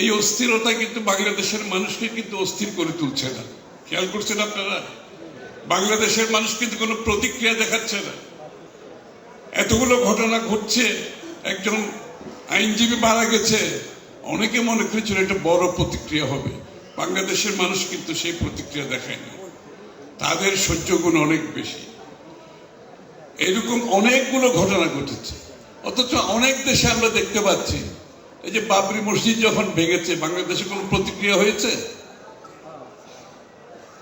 এই অস্থিরতা কিন্তু বাংলাদেশের মানুষকে কিন্তু অস্থির করে তুলছে না। খেয়াল করছেন আপনারা? বাংলাদেশের মানুষ কিন্তু কোনো প্রতিক্রিয়া দেখাচ্ছে না। এতগুলো ঘটনা ঘটছে, একজন আইনজীবী মারা গেছে। অনেকে মনে করেছিল এটা বড় প্রতিক্রিয়া হবে। বাংলাদেশের মানুষ কিন্তু সেই প্রতিক্রিয়া দেখায় না তাদের সহ্য গুণ অনেক বেশি। এরকম অনেকগুলো ঘটনা ঘটেছে। অথচ অনেক দেশে আমরা দেখতে পাচ্ছি এই যে বাবরি মসজিদ যখন ভেঙেছে, বাংলাদেশে কোনো প্রতিক্রিয়া হয়েছে?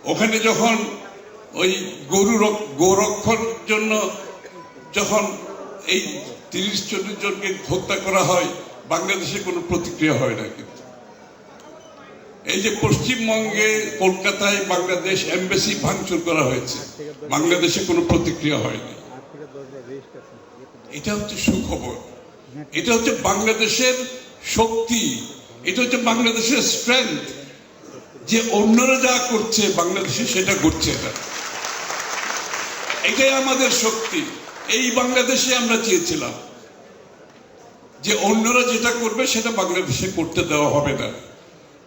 ওখানে যখন ওই গরু রক- গোরক্ষর জন্য যখন এই তিরিশ চল্লিশ জনকে হত্যা করা হয়, বাংলাদেশে কোনো প্রতিক্রিয়া হয় না কিন্তু। এই যে পশ্চিমবঙ্গে কলকাতায় বাংলাদেশ এমবাসি ভাঙচুর করা হয়েছে, বাংলাদেশে কোনো প্রতিক্রিয়া হয়নি। এটা হচ্ছে সুখবর। এটা হচ্ছে বাংলাদেশের শক্তি, এটা হচ্ছে বাংলাদেশের স্ট্রেংথ যে অন্যরা যা করছে, বাংলাদেশে সেটা করছে না এটাই আমাদের শক্তি। এই বাংলাদেশে আমরা চেয়েছিলাম যে অন্যরা যেটা করবে, সেটা বাংলাদেশে করতে দেওয়া হবে না।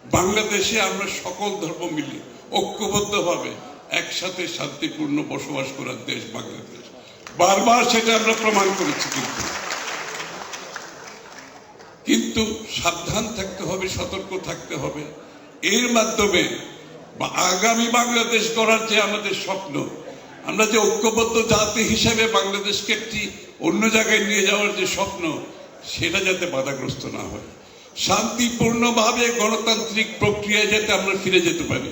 বাংলাদেশে আমরা সকল ধর্ম মিলে ঐক্যবদ্ধভাবে একসাথে শান্তিপূর্ণ বসবাস করার দেশ বাংলাদেশ। বারবার সেটা আমরা প্রমাণ করেছি কিন্তু। কিন্তু সাবধান থাকতে হবে, সতর্ক থাকতে হবে। এর মাধ্যমে আগামী বাংলাদেশ গড়ার যে আমাদের স্বপ্ন, আমরা যে ঐক্যবদ্ধ জাতি হিসেবে বাংলাদেশকে একটি অন্য জায়গায় নিয়ে যাওয়ার যে স্বপ্ন, সেটা যাতে বাধাগ্রস্ত না হয়। শান্তিপূর্ণভাবে গণতান্ত্রিক প্রক্রিয়ায় যাতে আমরা ফিরে যেতে পারি।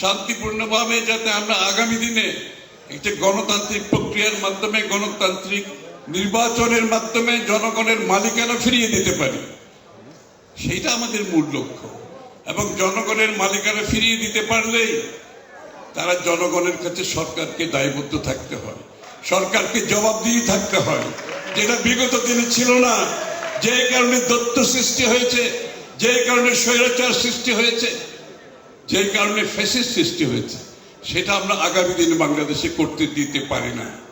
শান্তিপূর্ণভাবে যাতে আমরা আগামী দিনে একটি গণতান্ত্রিক প্রক্রিয়ার মাধ্যমে গণতান্ত্রিক নির্বাচনের মাধ্যমে জনগণের মালিকানা ফিরিয়ে দিতে পারি। সেইটা আমাদের মূল লক্ষ্য। এবং জনগণের মালিকানা ফিরিয়ে দিতে পারলেই তারা জনগণের কাছে সরকারকে দায়বদ্ধ থাকতে হয়। সরকারকে জবাবদিহি থাকতে হয়। যেটা বিগত দিনে ছিল না, যে কারণে দত্ত সৃষ্টি হয়েছে, যে কারণে স্বৈরাচার সৃষ্টি হয়েছে, যে কারণে ফ্যাসিস সৃষ্টি হয়েছে, সেটা আমরা আগামী দিনে বাংলাদেশে করতে দিতে পারি না।